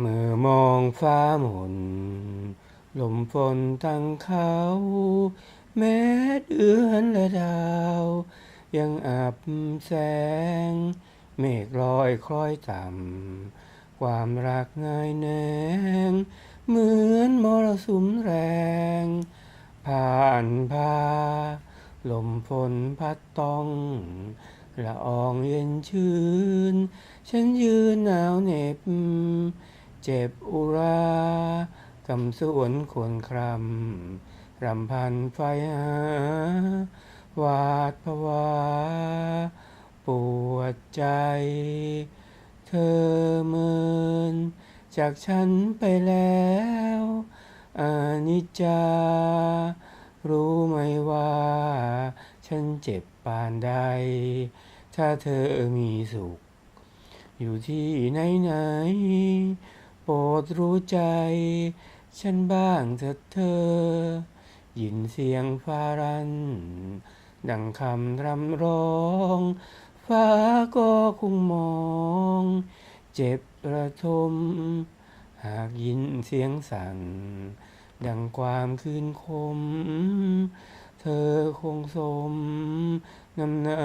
เมื่อมองฟ้าหมนลมฝนตั้งเขา แม้เดือนและดาว ยังอับแสง เมฆลอยคล้อยต่ำ ความรักง่ายแนง เหมือนมรสุมแรง ผ่านพา ลมฝนพัดต้องละอองเย็นชื่นฉันยืนหนาวเหน็บ เจ็บอุรากำสวนควรครำรำพันไฟหาวาดภาวาปวดใจ เธอเมินจากฉันไปแล้วอนิจจา รู้ไหมว่า ฉันเจ็บปานใด ถ้าเธอมีสุข อยู่ที่ไหนไหน โปรดรู้ใจ ฉันบ้างเถิดเธอ ยินเสียงฟ้ารัน ดังคำรำร้องฟ้าก็คงมอง เจ็บระทม หากยินเสียงสั่น ดังความคืนคม เธอคงสมน้ำหนา